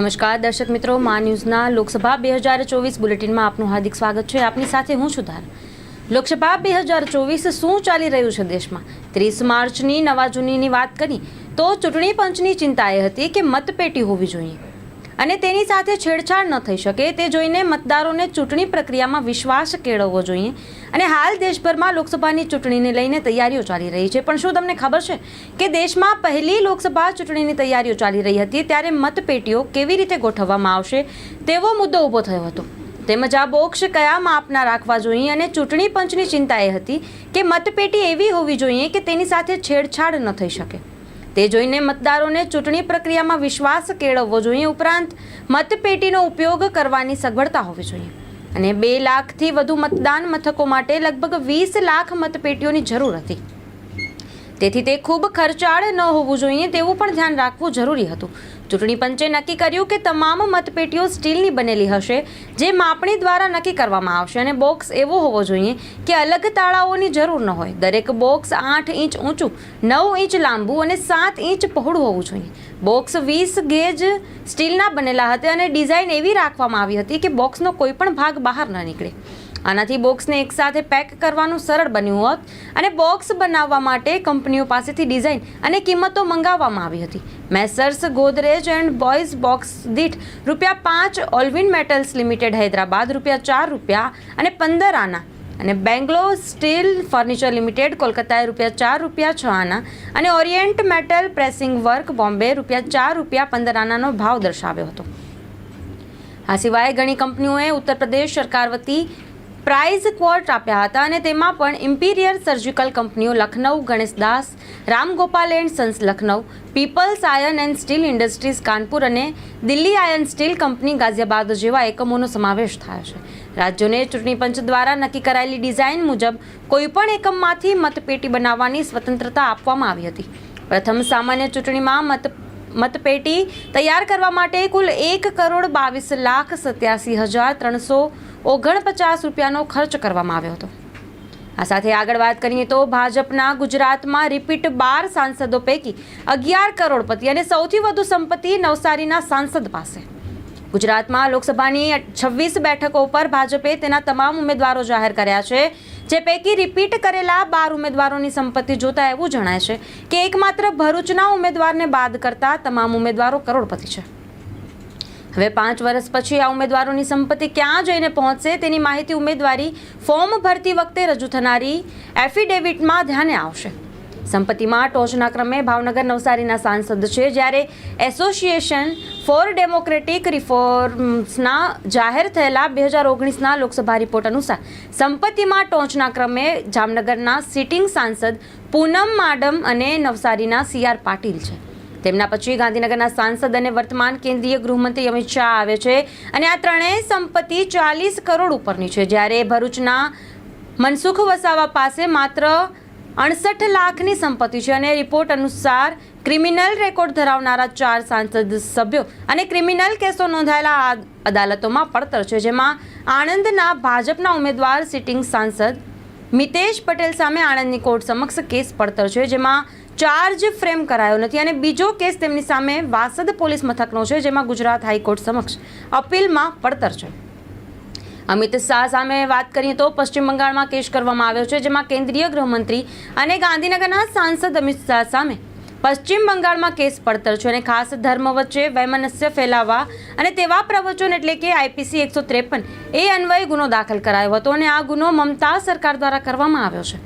નમસ્કાર, દર્શક મિત્રો. મા ન્યૂઝના લોકસભા બે હજાર ચોવીસ બુલેટિનમાં આપનું હાર્દિક સ્વાગત છે. આપની સાથે હું છું લોકસભા બે હજાર ચોવીસ શું ચાલી રહ્યું છે દેશમાં? ત્રીસ માર્ચની નવા જૂનીની વાત કરી તો ચૂંટણી પંચની ચિંતા એ હતી કે મતપેટી હોવી જોઈએ. અને તેની સાથે છેડછાડ ન થઈ શકે તે જોઈને મતદારોને ચૂંટણી પ્રક્રિયામાં વિશ્વાસ કેળવવો જોઈએ. અને હાલ દેશભરમાં લોકસભાની ચૂંટણીને લઈને તૈયારીઓ ચાલી રહી છે. પણ શું તમને ખબર છે કે દેશમાં પહેલી લોકસભા ચૂંટણીની તૈયારીઓ ચાલી રહી હતી ત્યારે મતપેટીઓ કેવી રીતે ગોઠવવામાં આવશે તેવો મુદ્દો ઊભો થયો હતો. તેમજ આ બોક્સ કયા માપના રાખવા જોઈએ અને ચૂંટણી પંચની ચિંતા એ હતી કે મતપેટી એવી હોવી જોઈએ કે તેની સાથે છેડછાડ ન થઈ શકે. તે જોઈને મતદારોને ચૂંટણી પ્રક્રિયામાં વિશ્વાસ કેળવવો જોઈએ ઉપરાંત મતપેટીનો ઉપયોગ કરવાની સગવડતા હોવી જોઈએ. અને બે લાખથી વધુ મતદાન મથકો માટે લગભગ વીસ લાખ મતપેટીઓની જરૂર હતી. તેથી તે ખૂબ ખર્ચાળ ન હોવું જોઈએ તેવું પણ ધ્યાન રાખવું જરૂરી હતું. ચૂંટણી પંચે નક્કી કર્યું કે તમામ મતપેટીઓ સ્ટીલની બનેલી હશે, જે માપણી દ્વારા નક્કી કરવામાં આવશે અને બોક્સ એવો હોવો જોઈએ કે અલગ તાળાઓની જરૂર ન હોય. દરેક બોક્સ આઠ ઇંચ ઊંચું, નવ ઇંચ લાંબુ અને સાત ઇંચ પહોળું હોવું જોઈએ. બોક્સ વીસ ગેજ સ્ટીલના બનેલા હતા અને ડિઝાઇન એવી રાખવામાં આવી હતી કે બોક્સનો કોઈ પણ ભાગ બહાર ન નીકળે. આનાથી બોક્સને એકસાથે પેક કરવાનું સરળ બન્યું હોત અને બોક્સ બનાવવા માટે કંપનીઓ પાસેથી ડિઝાઇન અને કિંમતો મંગાવવામાં આવી હતી. Messrs, Godrej and Boyce box દીઠ રૂપિયા પાંચ ઓલવિન મેટલ્સ લિમિટેડ, હૈદરાબાદ રૂપિયા ચાર રૂપિયા અને પંદર આના અને બેંગ્લોર સ્ટીલ ફર્નિચર લિમિટેડ, કોલકાતાએ રૂપિયા ચાર રૂપિયા છ આના અને Orient metal pressing work Bombay રૂપિયા ચાર રૂપિયા પંદર આનાનો ભાવ દર્શાવ્યો હતો. આ સિવાય ઘણી કંપનીઓએ ઉત્તર પ્રદેશ સરકાર વતી પ્રાઇઝ ક્વોટ આપ્યા હતા અને તેમાં પણ ઇમ્પિરિયર સર્જિકલ કંપનીઓ Lucknow Ganeshdas Ramgopal and sons Lucknow, people's iron and steel industries Kanpur અને Delhi iron steel company Ghaziabad જેવા એકમોનો સમાવેશ થાય છે. રાજ્યોને ચૂંટણી પંચ દ્વારા નક્કી કરાયેલી ડિઝાઇન મુજબ કોઈપણ એકમમાંથી મતપેટી બનાવવાની સ્વતંત્રતા આપવામાં આવી હતી. પ્રથમ સામાન્ય ચૂંટણીમાં મત, મતપેટી તૈયાર કરવા માટે કુલ એક કરોડ બાવીસ લાખ સત્યાસી હજાર ત્રણસો ઓગણપચાસ રૂપિયાનો ખર્ચ કરવામાં આવ્યો હતો. આ સાથે આગળ વાત કરીએ તો ભાજપના ગુજરાતમાં રિપીટ બાર સાંસદો પૈકી અગિયાર કરોડપતિ અને સૌથી વધુ સંપત્તિ નવસારીના સાંસદ પાસે. ગુજરાતમાં લોકસભાની છવ્વીસ બેઠકો પર ભાજપે તેના તમામ ઉમેદવારો જાહેર કર્યા છે, જે પૈકી રિપીટ કરેલા બાર ઉમેદવારોની સંપત્તિ જોતા એવું જણાય છે કે એકમાત્ર ભરૂચના ઉમેદવારને બાદ કરતા તમામ ઉમેદવારો કરોડપતિ છે. હવે પાંચ વર્ષ પછી આ ઉમેદવારોની સંપત્તિ ક્યાં જઈને પહોંચશે તેની માહિતી ઉમેદવારી ફોર્મ ભરતી વખતે રજૂ થનારી એફિડેવિટમાં ધ્યાને આવશે. સંપત્તિમાં ટોચના ક્રમે ભાવનગર નવસારીના સાંસદ છે જ્યારે એસોસિએશન ફોર ડેમોક્રેટિક રિફોર્મ્સના જાહેર થયેલા બે હજાર ઓગણીસના લોકસભા રિપોર્ટ અનુસાર સંપત્તિમાં ટોચના ક્રમે જામનગરના સિટિંગ સાંસદ પૂનમ માડમ અને નવસારીના સી આર પાટીલ છે. તેમના પછી ગાંધીનગરના સાંસદ અને વર્તમાન કેન્દ્રીય ગૃહમંત્રી અમિત શાહ આવે છે. અને આ ત્રણેય સંપત્તિ ચાલીસ કરોડ ઉપરની છે. જ્યારે ભરૂચના મનસુખ વસાવા પાસે માત્ર અડસઠ લાખની સંપત્તિ છે અને રિપોર્ટ અનુસાર ક્રિમિનલ રેકોર્ડ ધરાવનારા ચાર સાંસદ સભ્યો અને ક્રિમિનલ કેસો નોંધાયેલા અદાલતોમાં પડતર છે, જેમાં આણંદના ભાજપના ઉમેદવાર સિટિંગ સાંસદ મિતેશ પટેલ સામે આણંદની કોર્ટ સમક્ષ કેસ પડતર છે, જેમાં ચાર્જ ફ્રેમ કરાયો નથી અને બીજો કેસ તેમની સામે વાસદ પોલીસ મથકનો છે, જેમાં ગુજરાત હાઈકોર્ટ સમક્ષ અપીલમાં પડતર છે. અમિત શાહ સામે વાત કરીએ તો પશ્ચિમ બંગાળમાં કેસ કરવામાં આવ્યો છે, જેમાં કેન્દ્રીય ગૃહમંત્રી અને ગાંધીનગરના સાંસદ અમિત શાહ સામે પશ્ચિમ બંગાળમાં કેસ પડતર છે અને ખાસ ધર્મ વચ્ચે વૈમનસ્ય ફેલાવવા અને તેવા પ્રવચન એટલે કે આઈપીસી એકસો ત્રેપન એ અન્વયે ગુનો દાખલ કરાયો હતો અને આ ગુનો મમતા સરકાર દ્વારા કરવામાં આવ્યો છે.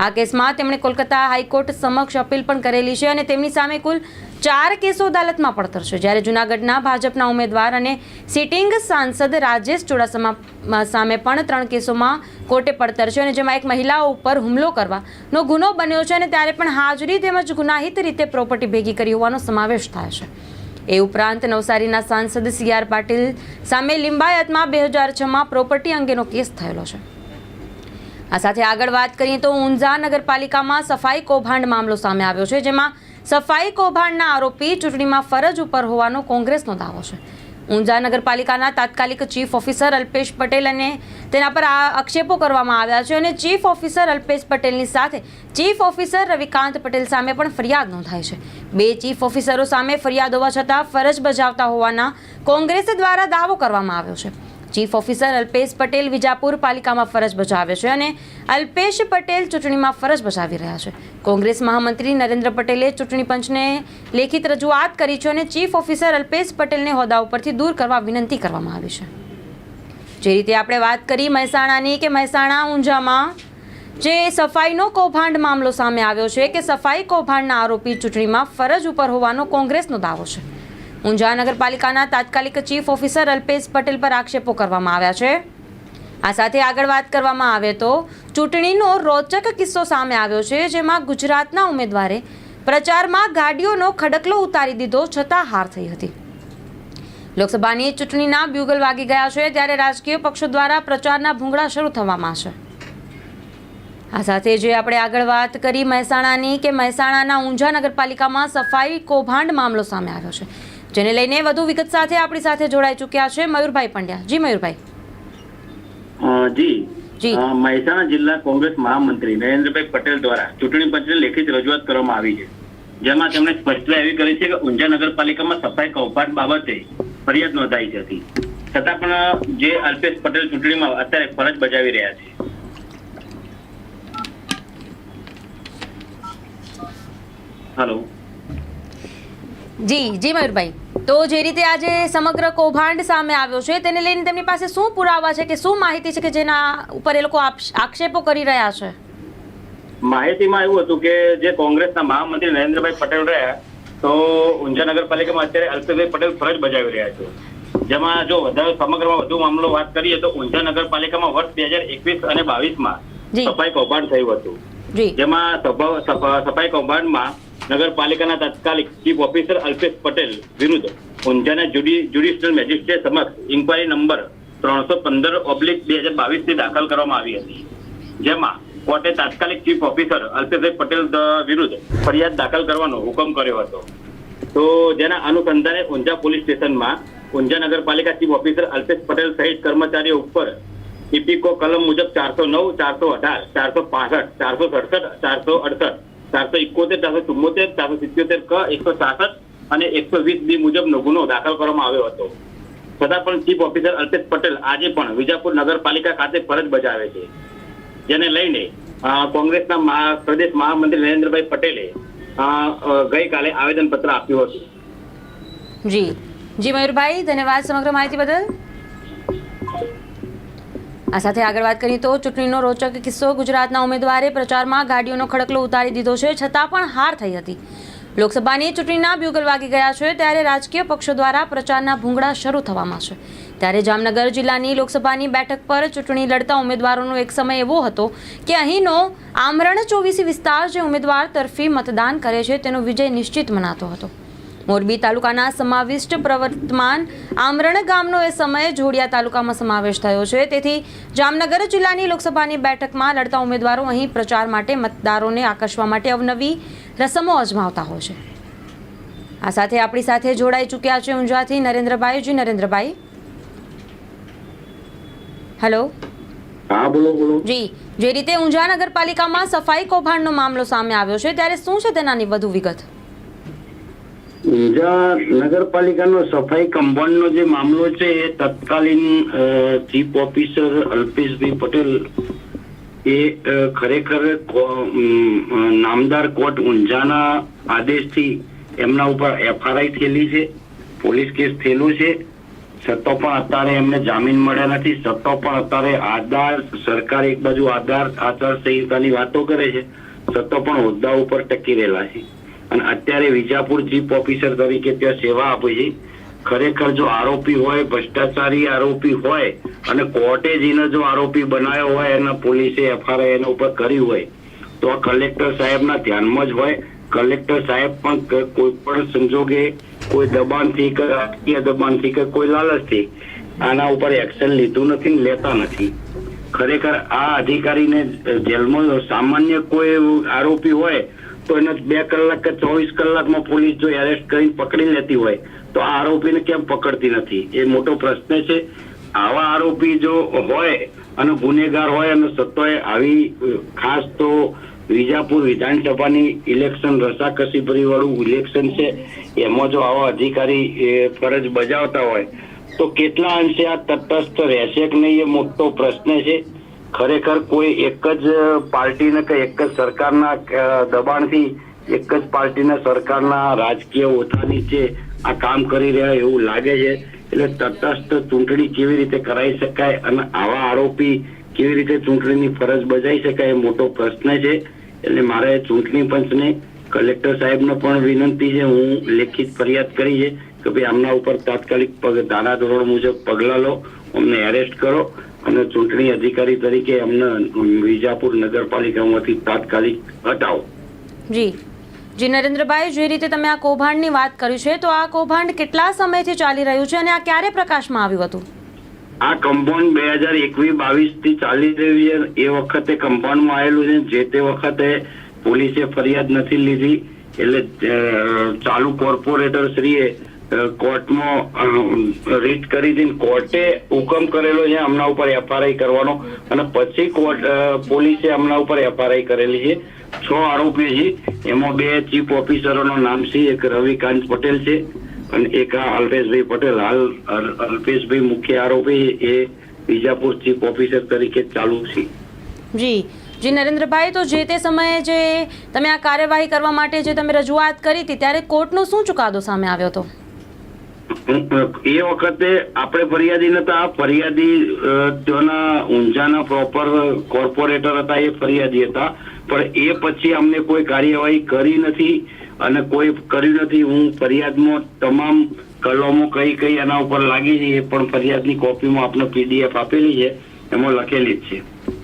આ કેસમાં તેમણે કોલકાતા હાઈકોર્ટ સમક્ષ અપીલ પણ કરેલી છે અને તેમની સામે કુલ ચાર કેસો અદાલતમાં પડતર છે. જ્યારે જૂનાગઢના ભાજપના ઉમેદવાર અને સિટિંગ સાંસદ રાજેશ ચુડાસમા સામે પણ ત્રણ કેસોમાં કોર્ટે પડતર છે અને જેમાં એક મહિલાઓ ઉપર હુમલો કરવાનો ગુનો બન્યો છે અને ત્યારે પણ હાજરી તેમજ ગુનાહિત રીતે પ્રોપર્ટી ભેગી કરી હોવાનો સમાવેશ થાય છે. એ ઉપરાંત નવસારીના સાંસદ સી પાટીલ સામે લિંબાયતમાં બે હજાર છમાં પ્રોપર્ટી અંગેનો કેસ થયેલો છે. આ સાથે આગળ વાત કરીએ તો ઊંઝા નગરપાલિકામાં સફાઈ કૌભાંડ મામલો સામે આવ્યો છે, જેમાં સફાઈ કૌભાંડના આરોપી ચૂંટણીમાં ફરજ ઉપર હોવાનો કોંગ્રેસનો દાવો છે. ઊંઝા નગરપાલિકાના તાત્કાલિક ચીફ ઓફિસર અલ્પેશ પટેલ અને તેના પર આ આક્ષેપો કરવામાં આવ્યા છે અને ચીફ ઓફિસર અલ્પેશ પટેલની સાથે ચીફ ઓફિસર રવિકાંત પટેલ સામે પણ ફરિયાદ નોંધાઈ છે. બે ચીફ ઓફિસરો સામે ફરિયાદ હોવા છતાં ફરજ બજાવતા હોવાના કોંગ્રેસ દ્વારા દાવો કરવામાં આવ્યો છે. ચીફ ઓફિસર અલ્પેશ પટેલ વિજાપુર પાલિકામાં ફરજ બજાવે છે અને અલ્પેશ પટેલ ચૂંટણીમાં ફરજ બજાવી રહ્યા છે. કોંગ્રેસ મહામંત્રી નરેન્દ્ર પટેલે ચૂંટણી પંચને લેખિત રજૂઆત કરી છે અને ચીફ ઓફિસર અલ્પેશ પટેલને હોદ્દા ઉપરથી દૂર કરવા વિનંતી કરવામાં આવી છે. જે રીતે આપણે વાત કરી મહેસાણાની કે મહેસાણા ઊંઝામાં જે સફાઈનો કૌભાંડ મામલો સામે આવ્યો છે કે સફાઈ કૌભાંડના આરોપી ચૂંટણીમાં ફરજ ઉપર હોવાનો કોંગ્રેસનો દાવો છે. ઊંઝા નગરપાલિકાના તાત્કાલિક ચીફ ઓફિસર અલ્પેશ પટેલ પર આક્ષેપો કરવામાં આવ્યા છે. આ સાથે આગળ વાત કરવામાં આવે તો ચૂંટણીનો રોચક કિસ્સો સામે આવ્યો છે, જેમાં ગુજરાતના ઉમેદવારે પ્રચારમાં ગાડીઓનો ખડકલો ઉતારી દીધો છતાં હાર થઈ હતી. લોકસભાની ચૂંટણીના બ્યુગલ વાગી ગયા છે, ત્યારે રાજકીય પક્ષો દ્વારા પ્રચારના ભૂંગળા શરૂ થવામાં છે. આ સાથે જે આપણે આગળ વાત કરી મહેસાણાની, કે મહેસાણાના ઊંઝા નગરપાલિકામાં સફાઈ કૌભાંડ મામલો સામે આવ્યો છે. જેને લઈને વધુ વિગત સાથે આપણી સાથે જોડાઈ ચૂક્યા છે મયુરભાઈ પંડ્યા. જી મયુરભાઈ. જી. મહેસાણા જિલ્લા કોંગ્રેસ મહામંત્રી નરેન્દ્રભાઈ પટેલ દ્વારા ચૂંટણી પંચને લેખિત રજૂઆત કરવામાં આવી છે. જેમાં તેમણે સ્પષ્ટતા એવી કરી છે કે ઊંઝા નગરપાલિકામાં સફાઈ કૌભાંડ બાબતે ફરિયાદ નોંધાઈ હતી. છતાં પણ જે અલ્પેશ પટેલ ચૂંટણીમાં અત્યારે ફરજ બજાવી રહ્યા છે. હેલો. જી જી મયુરભાઈ. તો જે રીતે આજે સમગ્ર કૌભાંડ સામે આવ્યો છે તેને લઈને તેમની પાસે શું પુરાવા છે કે શું માહિતી છે કે જેના ઉપર એ લોકો આક્ષેપો કરી રહ્યા છે? માહિતીમાં એવું હતું કે જે કોંગ્રેસના મહામંત્રી નરેન્દ્રભાઈ પટેલ રહ્યા તો ઊંઝા નગરપાલિકામાં અત્યારે અલ્પેશભાઈ પટેલ ફરજ બજાવી રહ્યા છે. જેમાં જો વધારે સમગ્રમાં વધુ મામલો વાત કરીએ તો ઊંઝા નગરપાલિકામાં વર્ષ બે હજાર એકવીસ અને બાવીસમાં સફાઈ કૌભાંડ થયું હતું. જેમાં સફાઈ કૌભાંડમાં નગરપાલિકાના તાત્કાલિક ચીફ ઓફિસર અલ્પેશ પટેલ વિરુદ્ધ ઊંઝાના જ્યુડી જ્યુડિશિયલ મેજિસ્ટ્રેટ સમક્ષ ઇન્કવાયરી નંબર ત્રણસો પંદર ઓબ્લિક બે હજાર બાવીસથી દાખલ કરવામાં આવી હતી. જેમાં કોર્ટે તાત્કાલિક ચીફ ઓફિસર અલ્પેશભાઈ પટેલ વિરુદ્ધ ફરિયાદ દાખલ કરવાનો હુકમ કર્યો હતો. તો જેના અનુસંધાને ઊંઝા પોલીસ સ્ટેશનમાં ઊંઝા નગરપાલિકા ચીફ ઓફિસર અલ્પેશ પટેલ સહિત કર્મચારીઓ ઉપર ઇપિકો કલમ મુજબ ચારસો નવ, ચારસો અઢાર, ચારસો પાસઠ, ચારસો સડસઠ, ચારસો અડસઠ ચારસો ઇકોતેર ચારસો ચુમ્મોતેર ચારસો સિત્યોતેર ક, એકસો છાસઠ અને એકસો વીસ બી મુજબનો ગુનો દાખલ કરવામાં આવ્યો હતો. છતાં પણ ચીફ ઓફિસર અલ્પેશ પટેલ આજે પણ વિજાપુર નગરપાલિકા ખાતે ફરજ બજાવે છે. જેને લઈને કોંગ્રેસના પ્રદેશ મહામંત્રી નરેન્દ્રભાઈ પટેલે ગઈકાલે આવેદનપત્ર આપ્યું હતું. જી. જી મયુરભાઈ, ધન્યવાદ સમગ્ર માહિતી બદલ. આ સાથે આગળ વાત કરીએ તો ચૂંટણીનો રોચક કિસ્સો ગુજરાતના ઉમેદવારે પ્રચારમાં ગાડીઓનો ખડકલો ઉતારી દીધો છે, છતાં પણ હાર થઈ હતી. લોકસભાની ચૂંટણીના બ્યુગલ વાગી ગયા છે, ત્યારે રાજકીય પક્ષો દ્વારા પ્રચારના ભૂંગળા શરૂ થવામાં છે. ત્યારે જામનગર જિલ્લાની લોકસભાની બેઠક પર ચૂંટણી લડતા ઉમેદવારોનો એક સમય એવો હતો કે અહીંનો આમરણ ચોવીસી વિસ્તાર જે ઉમેદવાર તરફી મતદાન કરે છે, તેનો વિજય નિશ્ચિત મનાતો હતો. મોરબી તાલુકાના સમાવિષ્ટ પ્રવર્તમાન આમરણ ગામનો એ સમયે જોડિયા તાલુકામાં સમાવેશ થયો છે. તેથી જામનગર જિલ્લાની લોકસભાની બેઠકમાં લડતા ઉમેદવારો અહીં પ્રચાર માટે મતદારોને આકર્ષવા માટે અવનવી રસમો અજમાવતા હોય છે. આ સાથે આપણી સાથે જોડાઈ ચૂક્યા છે ઊંઝાથી નરેન્દ્રભાઈ. જી નરેન્દ્રભાઈ. હેલો હા બોલો બોલો. જી જે રીતે ઊંઝા નગરપાલિકામાં સફાઈ કૌભાંડનો મામલો સામે આવ્યો છે ત્યારે શું છે તેનાની વધુ વિગત? ઊંઝા નગરપાલિકાનો સફાઈ કમ્પાઉન્ડનો જે મામલો છે એ તત્કાલીન ચીફ ઓફિસર અલ્પેશભાઈ પટેલ એ ખરેખર નામદાર કોર્ટ ઊંઝાના આદેશથી એમના ઉપર એફઆરઆઈ થયેલી છે, પોલીસ કેસ થયેલો છે. છતાં પણ અત્યારે એમને જામીન મળ્યા નથી. છતાં પણ અત્યારે આધાર, સરકાર એક બાજુ આધાર, આચાર વાતો કરે છે. છતાં પણ હોદ્દા ઉપર ટકી રહેલા છે. અને અત્યારે વિજાપુર ચીફ ઓફિસર તરીકે ત્યાં સેવા આપે છે. ખરેખર જો આરોપી હોય, ભ્રષ્ટાચારી આરોપી હોય અને કોર્ટે જઈને જો આરોપી બનાવ્યો હોય, એના પોલીસે એફઆરઆઈ એના ઉપર કરી હોય, તો આ કલેક્ટર સાહેબના ધ્યાનમાં જ હોય. કલેક્ટર સાહેબ પણ કોઈ પણ સંજોગે કોઈ દબાણથી કે રાજકીય દબાણથી કે કોઈ લાલચથી આના ઉપર એક્શન લીધું નથી ને લેતા નથી. ખરેખર આ અધિકારીને જેલમાં સામાન્ય કોઈ આરોપી હોય તો એને બે કલાક કે ચોવીસ કલાકમાં પોલીસ જો એરેસ્ટ કરીને પકડી લેતી હોય, તો આ આરોપીને કેમ પકડતી નથી? એ મોટો પ્રશ્ન છે. આવા આરોપી જો હોય અને ગુનેગાર હોય અને સત્તાએ આવી ખાસ તો વિજાપુર વિધાનસભાની ઇલેક્શન રસાકસીભરી વાળું ઇલેક્શન છે, એમાં જો આવા અધિકારી ફરજ બજાવતા હોય, તો કેટલા અંશે આ તટસ્થ રહેશે કે નહીં એ મોટો પ્રશ્ન છે. ખરેખર કોઈ એક જ પાર્ટીને કે એક જ સરકારના દબાણથી એક જ પાર્ટીના સરકારના રાજકીય ઓથા નીચે આ કામ કરી રહ્યા એવું લાગે છે. એટલે તટસ્થ ચૂંટણી કેવી રીતે કરાઈ શકાય અને આવા આરોપી કેવી રીતે ચૂંટણીની ફરજ બજાવી શકાય એ મોટો પ્રશ્ન છે. એટલે મારે ચૂંટણી પંચને કલેક્ટર સાહેબને પણ વિનંતી છે. હું લેખિત ફરિયાદ કરી છે કે ભાઈ આમના ઉપર તાત્કાલિક ધારા ધોરણ મુજબ પગલાં લો, અમને એરેસ્ટ કરો. અને ચૂંટણી અધિકારી તરીકે અમને વિજાપુર નગરપાલિકામાંથી તાત્કાલિક હટાવો. જી. જી નરેન્દ્રભાઈ જે રીતે તમે આ કૌભાંડની વાત કરી છે તો આ કૌભાંડ કેટલા સમયથી ચાલી રહ્યું છે અને આ ક્યારે પ્રકાશમાં આવ્યું હતું? આ કમ્પાઉન્ડ બે હજાર એકવીસ બાવીસથી ચાલી રહ્યું છે. એ વખતે કમ્પાઉન્ડમાં આવેલું છે. જે તે વખતે પોલીસે ફરિયાદ નથી લીધી. એટલે ચાલુ કોર્પોરેટર શ્રીએ કોર્ટમાં રીટ કરી હતી કોર્ટે હુકમ કરેલો છે હમણાં ઉપર એફઆરઆઈ કરવાનો. અને પછી કોર્ટ પોલીસે હમણાં ઉપર એફઆરઆઈ કરેલી છે. છ આરોપી છે. એમાં બે ચીફ ઓફિસરોનું નામ છે, એક રવિકાંત પટેલ છે અને એક અલ્પેશભાઈ પટેલ. હાલ અલ- અલ્પેશભાઈ મુખ્ય આરોપી એ વિજાપુર ચીફ ઓફિસર તરીકે ચાલુ છે. જી. જી નરેન્દ્રભાઈ, તો જે તે સમયે જે તમે આ કાર્યવાહી કરવા માટે જે તમે રજૂઆત કરી હતી, ત્યારે કોર્ટનો શું ચુકાદો સામે આવ્યો હતો? એ વખતે આપણે ફરિયાદી નતા ફરિયાદી અ, ત્યાંના ઊંઝાના પ્રોપર કોર્પોરેટર હતા એ ફરિયાદી હતા. પણ એ પછી અમને કોઈ કાર્યવાહી કરી નથી અને કોઈ કર્યું નથી. હું ફરિયાદમાં તમામ કલમો કઈ કઈ એના ઉપર લાગી છે એ પણ ફરિયાદની કોપીમાં આપને પીડીએફ આપેલી છે એમાં લખેલી જ છે.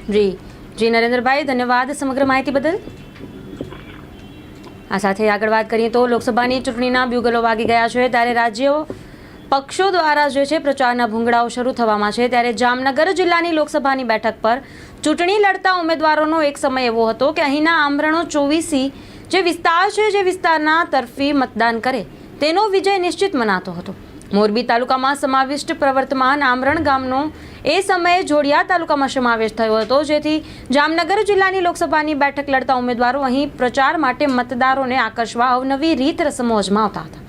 જી. જી નરેન્દ્રભાઈ ધન્યવાદ સમગ્ર માહિતી બદલ. આ સાથે આગળ વાત કરીએ તો લોકસભાની ચૂંટણીના બ્યુગલો વાગી ગયા છે. ત્યારે રાજ્યો પક્ષો દ્વારા જે છે પ્રચારના ભૂંગળાઓ શરૂ થવામાં છે. ત્યારે જામનગર જિલ્લાની લોકસભાની બેઠક પર ચૂંટણી લડતા ઉમેદવારોનો એક સમય એવો હતો કે અહીંના આમરણો ચોવીસી જે વિસ્તાર છે, જે વિસ્તારના તરફી મતદાન કરે, તેનો વિજય નિશ્ચિત મનાતો હતો. મોરબી તાલુકામાં સમાવિષ્ટ પ્રવર્તમાન આમરણ ગામનો એ સમયે જોડિયા તાલુકામાં સમાવેશ થયો હતો. જેથી જામનગર જિલ્લાની લોકસભાની બેઠક લડતા ઉમેદવારો અહીં પ્રચાર માટે મતદારોને આકર્ષવા અવનવી રીત રસમો અજમાવતા હતા.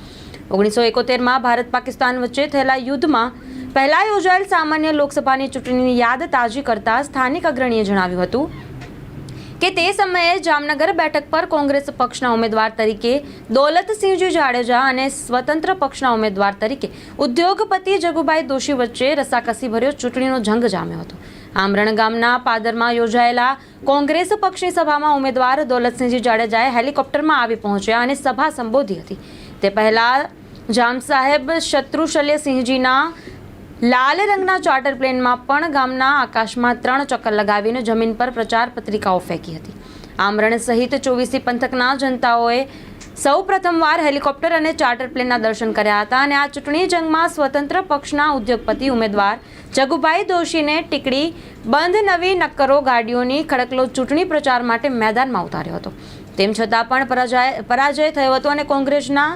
ઓગણીસો એકોતેરમાં ભારત પાકિસ્તાન વચ્ચે થયેલા યુદ્ધમાં પહેલાં યોજાયેલ સામાન્ય લોકસભાની ચૂંટણીની યાદ તાજી કરતા સ્થાનિક અગ્રણીએ જણાવ્યું હતું કે તે સમયે જામનગર બેઠક પર કોંગ્રેસ પક્ષના ઉમેદવાર તરીકે દોલતસિંહજી જાડેજા અને સ્વતંત્ર પક્ષના ઉમેદવાર તરીકે ઉદ્યોગપતિ જગુભાઈ દોશી વચ્ચે રસાકસી ભર્યો, ચૂંટણીનો જંગ જામ્યો હતો. આમરણ ગામના પાદરમાં યોજાયેલા કોંગ્રેસ પક્ષની સભામાં ઉમેદવાર દોલતસિંહજી જાડેજાએ હેલિકોપ્ટરમાં આવી પહોંચ્યા અને સભા સંબોધી હતી. તે પહેલા જામ સાહેબ શત્રુશલ્યસિંહજીના લાલ રંગના ચાર્ટર પ્લેનમાં પણ ગામના આકાશમાં ત્રણ ચક્કર લગાવીને જમીન પર પ્રચાર પત્રિકાઓ ફેંકી હતી. આમરણ સહિત ચોવીસી પંથકના જનતાઓએ સૌ પ્રથમવાર હેલિકોપ્ટર અને ચાર્ટર પ્લેનના દર્શન કર્યા હતા અને આ ચૂંટણી જંગમાં સ્વતંત્ર પક્ષના ઉદ્યોગપતિ ઉમેદવાર જગુભાઈ દોશીને ટીકડી બંધ નવી નક્કરો ગાડીઓની ખડકલો ચૂંટણી પ્રચાર માટે મેદાનમાં ઉતાર્યો હતો. તેમ છતાં પણ પરાજય પરાજય થયો હતો અને કોંગ્રેસના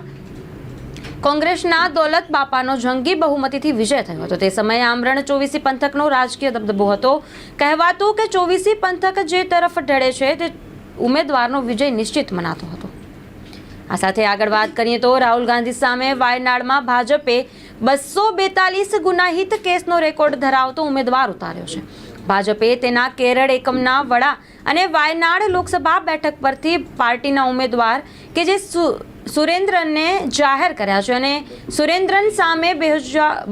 કોંગ્રેસના દોલત બાપાનો જંગી બહુમતીથી વિજય થયો હતો. તે સમયે આમરણ ચોવીસી પંથકનો રાજકીય દબદબો હતો. કહેવાતું કે ચોવીસી પંથક જે તરફ ઢળે છે, તે ઉમેદવારનો વિજય નિશ્ચિત મનાતો હતો. આ સાથે આગળ વાત કરીએ તો રાહુલ ગાંધી સામે વાયનાડમાં ભાજપે બસો બેતાલીસ ગુનાહિત કેસનો રેકોર્ડ ધરાવતો ઉમેદવાર ઉતાર્યો છે. ભાજપે તેના કેરળ એકમના વડા અને વાયનાડ લોકસભા બેઠક પરથી પાર્ટીના ઉમેદવાર કે જે સુરેન્દ્રનને જાહેર કર્યા છે અને સુરેન્દ્રન સામે બે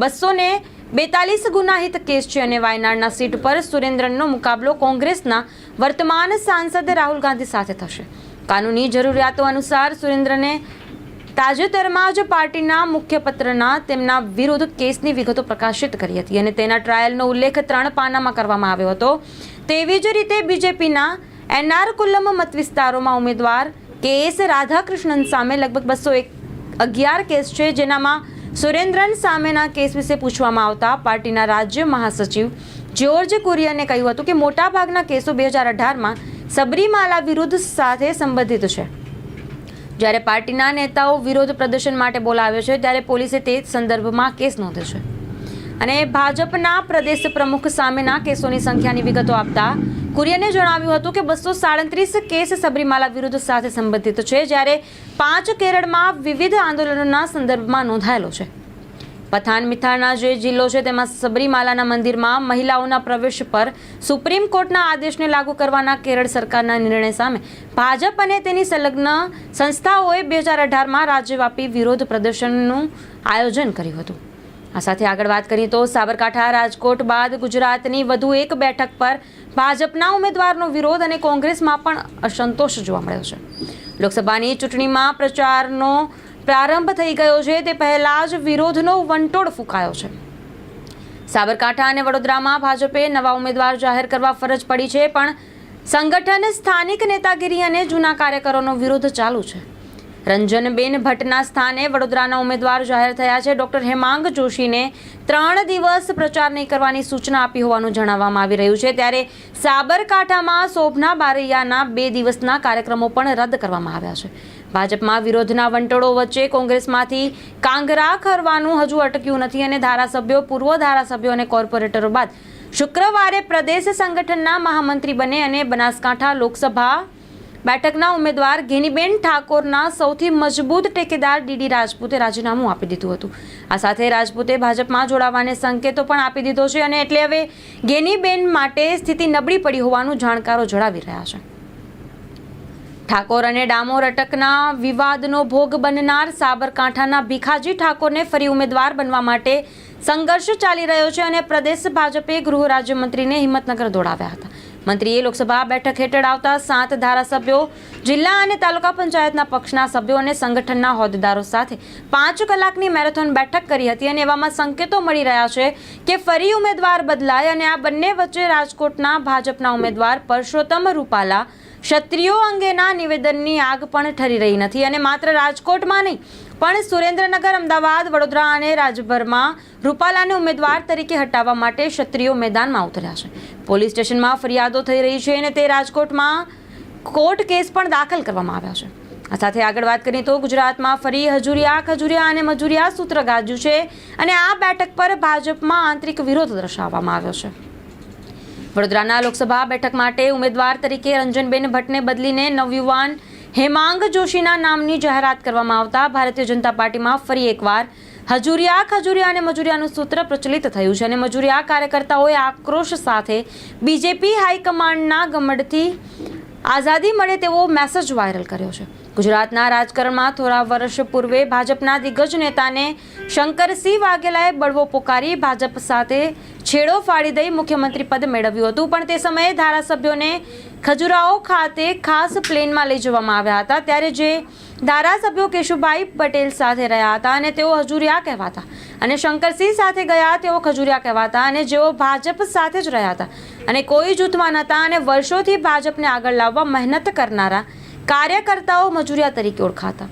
બસો ને બેતાલીસ ગુનાહિત કેસ છે અને વાયનાડના સીટ પર સુરેન્દ્રનનો મુકાબલો કોંગ્રેસના વર્તમાન સાંસદ રાહુલ ગાંધી સાથે થશે. કાનૂની જરૂરિયાતો અનુસાર સુરેન્દ્રને તાજેતરમાં જ પાર્ટીના મુખ્યપત્રના તેમના વિરુદ્ધ કેસની વિગતો પ્રકાશિત કરી હતી અને તેના ટ્રાયલનો ઉલ્લેખ ત્રણ પાનામાં કરવામાં આવ્યો હતો. તેવી જ રીતે બીજેપીના એનઆર કુલ્લમ મત વિસ્તારોમાં ઉમેદવાર કે એસ રાધાકૃષ્ણન સામે લગભગ બસો એક અગિયાર કેસ છે, જેનામાં સુરેન્દ્રન સામેના કેસ વિશે પૂછવામાં આવતા પાર્ટીના રાજ્ય મહાસચિવ જ્યોર્જ કુરિયને કહ્યું હતું કે મોટાભાગના કેસો બે હજાર અઢારમાં સબરીમાલા વિરુદ્ધ સાથે સંબંધિત છે. જ્યારે પાર્ટીના નેતાઓ વિરોધ પ્રદર્શન માટે બોલાવ્યો છે, ત્યારે પોલીસે તે સંદર્ભમાં કેસ નોંધ્યો છે. અને ભાજપના પ્રદેશ પ્રમુખ સામેના કેસોની સંખ્યાની વિગતો આપતા કુરિયને જણાવ્યું હતું કે બસો સાડત્રીસ કેસ સબરીમાલા વિરુદ્ધ સાથે સંબંધિત છે, જ્યારે પાંચ કેરળમાં વિવિધ આંદોલનોના સંદર્ભમાં નોંધાયેલો છે. પથાન મિથાના જે જિલ્લો છે, તેમાં સબરીમાલાના મંદિરમાં મહિલાઓના પ્રવેશ પર સુપ્રીમ કોર્ટના આદેશને લાગુ કરવાના કેરળ સરકારના નિર્ણય સામે ભાજપ અને તેની સંલગ્ન સંસ્થાઓએ બે હજાર અઢારમાં રાજ્યવ્યાપી વિરોધ પ્રદર્શનનું આયોજન કર્યું હતું. આ સાથે આગળ વાત કરીએ તો સાબરકાંઠા રાજકોટ બાદ ગુજરાતની વધુ એક બેઠક પર ભાજપના ઉમેદવારનો વિરોધ અને કોંગ્રેસમાં પણ અસંતોષ જોવા મળ્યો છે. લોકસભાની ચૂંટણીમાં પ્રચારનો પ્રારંભ થઈ ગયો છે, તે પહેલા જ વિરોધનો વંટોળ ફૂંકાયો છે. સાબરકાંઠા અને વડોદરામાં ભાજપે નવા ઉમેદવાર જાહેર કરવા ફરજ પડી છે, પણ સંગઠન સ્થાનિક નેતાગીરી અને જૂના કાર્યકરોનો વિરોધ ચાલુ છે. રંજનબેન ભટ્ટના સ્થાને વડોદરાના ઉમેદવાર જાહેર થયા છે. ડોક્ટર હેમાંગ જોશીને ત્રણ દિવસ પ્રચાર નહીં કરવાની સૂચના આપી હોવાનું જણાવવામાં આવી રહ્યું છે. ત્યારે સાબરકાંઠામાં શોભના બારૈયાના બે દિવસના કાર્યક્રમો પણ રદ કરવામાં આવ્યા છે. ભાજપમાં વિરોધના વંટોળો વચ્ચે કોંગ્રેસમાંથી કાંગરા ખરવાનું હજુ અટક્યું નથી અને ધારાસભ્યો, પૂર્વ ધારાસભ્યો અને કોર્પોરેટરો બાદ શુક્રવારે પ્રદેશ સંગઠનના મહામંત્રી બને અને બનાસકાંઠા લોકસભા બેઠકના ઉમેદવાર ગેનીબેન ઠાકોરના સૌથી મજબૂત ટેકેદાર ડીડી રાજપૂતે રાજીનામું આપી દીધું હતું. આ સાથે રાજપૂતે ભાજપમાં જોડાવાને સંકેતો પણ આપી દીધો છે અને એટલે હવે ગેનીબેન માટે સ્થિતિ નબળી પડી હોવાનું જાણકારો જણાવી રહ્યા છે. ઠાકોર અને ડામોર અટકના વિવાદનો ભોગ બનનાર સાબરકાંઠાના ભીખાજી ઠાકોરને ફરી ઉમેદવાર બનવા માટે સંઘર્ષ ચાલી રહ્યો છે અને પ્રદેશ ભાજપે ગૃહ રાજ્યમંત્રીને હિંમતનગર દોડાવ્યા હતા. મંત્રીએ લોકસભા બેઠક હેઠળ આવતા સાત ધારાસભ્યો, જિલ્લા અને તાલુકા પંચાયતના પક્ષના સભ્યો અને સંગઠનના હોદ્દેદારો સાથે પાંચ કલાકની મેરેથોન બેઠક કરી હતી અને એવામાં સંકેતો મળી રહ્યા છે કે ફરી ઉમેદવાર બદલાય અને આ બંને વચ્ચે રાજકોટના ભાજપના ઉમેદવાર પરસોત્તમ રૂપાલા ક્ષત્રિયો અંગેના નિવેદનની આગ પણ ઠરી રહી નથી અને માત્ર રાજકોટમાં નહીં, પણ સુરેન્દ્રનગર, અમદાવાદ, વડોદરા અને રાજભરમાં રૂપાલાને ઉમેદવાર તરીકે હટાવવા માટે ક્ષત્રિયો મેદાનમાં ઉતર્યા છે. પોલીસ સ્ટેશનમાં ફરિયાદો થઈ રહી છે અને તે રાજકોટમાં કોર્ટ કેસ પણ દાખલ કરવામાં આવ્યા છે. આ સાથે આગળ વાત કરીએ તો ગુજરાતમાં ફરી હજુરિયા, ખજુરિયા અને મજુરિયા સૂત્ર ગાજ્યું છે અને આ બેઠક પર ભાજપમાં આંતરિક વિરોધ દર્શાવવામાં આવ્યો છે. વડોદરાના લોકસભા બેઠક માટે ઉમેદવાર તરીકે રંજનબેન ભટ્ટને બદલીને નવયુવાન હેમાંગ જોશીના નામની જાહેરાત કરવામાં આવતા ભારતીય જનતા પાર્ટીમાં ફરી એકવાર હજુરિયા ખજુરિયા અને મજુરિયાનું સૂત્ર પ્રચલિત થયું છે અને મજુરિયા કાર્યકર્તાઓએ આક્રોશ સાથે બીજેપી હાઈકમાન્ડના ગમડથી આઝાદી મળે તેવો મેસેજ વાયરલ કર્યો છે. ગુજરાતના રાજકારણમાં થોડા વર્ષ પૂર્વે ભાજપના દિગ્ગજ નેતાને શંકરસિંહ વાઘેલાએ બળવો પોકારી ભાજપ સાથે છેડો ફાડી દઈ મુખ્યમંત્રી પદ મેળવ્યું હતું. પણ તે સમયે ધારાસભ્યોને ખજુરાહો ખાતે ખાસ પ્લેનમાં લઈ જવામાં આવ્યા હતા. ત્યારે જે ધારાસભ્યો કેશુભાઈ પટેલ સાથે રહ્યા હતા અને તેઓ હજુરિયા કહેવાતા અને શંકરસિંહ સાથે ગયા તેઓ ખજુરિયા કહેવાતા અને જેઓ ભાજપ સાથે જ રહ્યા હતા. અને કોઈ જૂથમાં નહોતા અને વર્ષોથી ભાજપને આગળ લાવવા મહેનત કરનારા કાર્યકર્તાઓ મજૂરિયા તરીકે ઓળખાતા.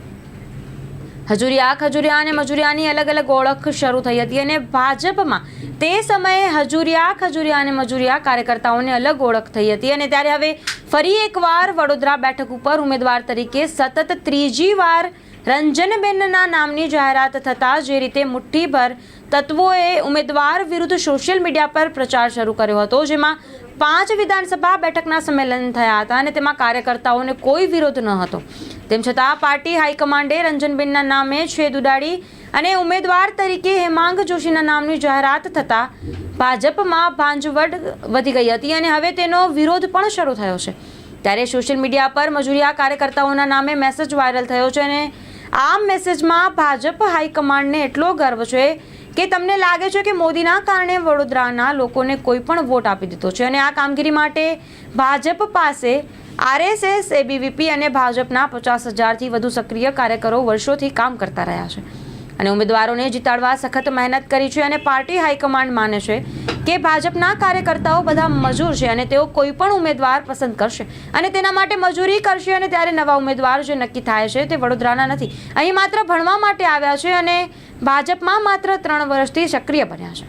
હજુરિયા ખજુરિયા અને મજૂરિયાની અલગ અલગ ઓળખ શરૂ થઈ હતી અને ભાજપમાં તે સમયે હજુરિયા ખજુરિયા અને મજૂરિયા કાર્યકર્તાઓને અલગ ઓળખ થઈ હતી અને ત્યારે હવે ફરી એકવાર વડોદરા બેઠક ઉપર ઉમેદવાર તરીકે સતત ત્રીજી વાર રંજનબેનના નામની જાહેરાત થતાં જે રીતે મુઠ્ઠીભર તત્વોએ ઉમેદવાર વિરુદ્ધ સોશિયલ મીડિયા પર પ્રચાર શરૂ કર્યો હતો, જેમાં પાંચ વિધાનસભા બેઠકના સંમેલન થયા હતા અને તેમાં કાર્યકર્તાઓને કોઈ વિરોધ ન હતો. તેમ છતાં પાર્ટી હાઈકમાન્ડે રંજનબેનના નામે છેદ ઉડાડી અને ઉમેદવાર તરીકે હેમાંગ જોશીના નામની જાહેરાત થતાં ભાજપમાં ભાંજવડ વધી ગઈ હતી અને હવે તેનો વિરોધ પણ શરૂ થયો છે. ત્યારે સોશિયલ મીડિયા પર મજૂરિયા કાર્યકર્તાઓના નામે મેસેજ વાયરલ થયો છે અને આ મેસેજમાં ભાજપ હાઈકમાન્ડને એટલો ગર્વ છે કે તમને લાગે છે કે મોદીના કારણે વડોદરાના લોકોને કોઈ પણ વોટ આપી દીધો છે? અને આ કામગીરી માટે ભાજપ પાસે આરએસએસ, એબીવીપી અને ભાજપના પચાસ હજારથી વધુ સક્રિય કાર્યકરો વર્ષોથી કામ કરતા રહ્યા છે. અને ઉમેદવારોને જીતાડવા સખત મહેનત કરી છે અને પાર્ટી હાઈકમાન્ડ માને છે કે ભાજપના કાર્યકર્તાઓ બધા મજૂર છે અને તેઓ કોઈ પણ ઉમેદવાર પસંદ કરશે અને તેના માટે મજૂરી કરશે અને ત્યારે નવા ઉમેદવાર જે નક્કી થાય છે તે વડોદરાના નથી. અહીં માત્ર ભણવા માટે આવ્યા છે અને ભાજપમાં માત્ર ત્રણ વર્ષથી સક્રિય બન્યા છે.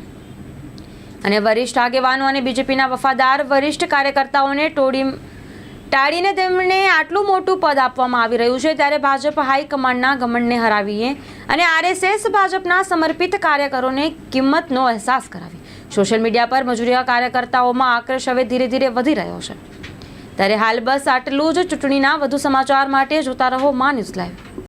અને વરિષ્ઠ આગેવાનો અને બીજેપીના વફાદાર વરિષ્ઠ કાર્યકર્તાઓને ટોળી ટાળીને તેમને આટલું મોટું પદ આપવામાં આવી રહ્યું છે ત્યારે ભાજપ હાઈકમાન્ડના ગમનને હરાવીએ અને આરએસએસ ભાજપના સમર્પિત કાર્યકરોને કિંમતનો અહેસાસ કરાવી. સોશિયલ મીડિયા પર મજૂરીયા કાર્યકર્તાઓમાં આક્રોશ હવે ધીરે ધીરે વધી રહ્યો છે. ત્યારે હાલ બસ આટલું જ ચૂંટણીના વધુ સમાચાર માટે જોતા રહો મા ન્યૂઝ લાઈવ.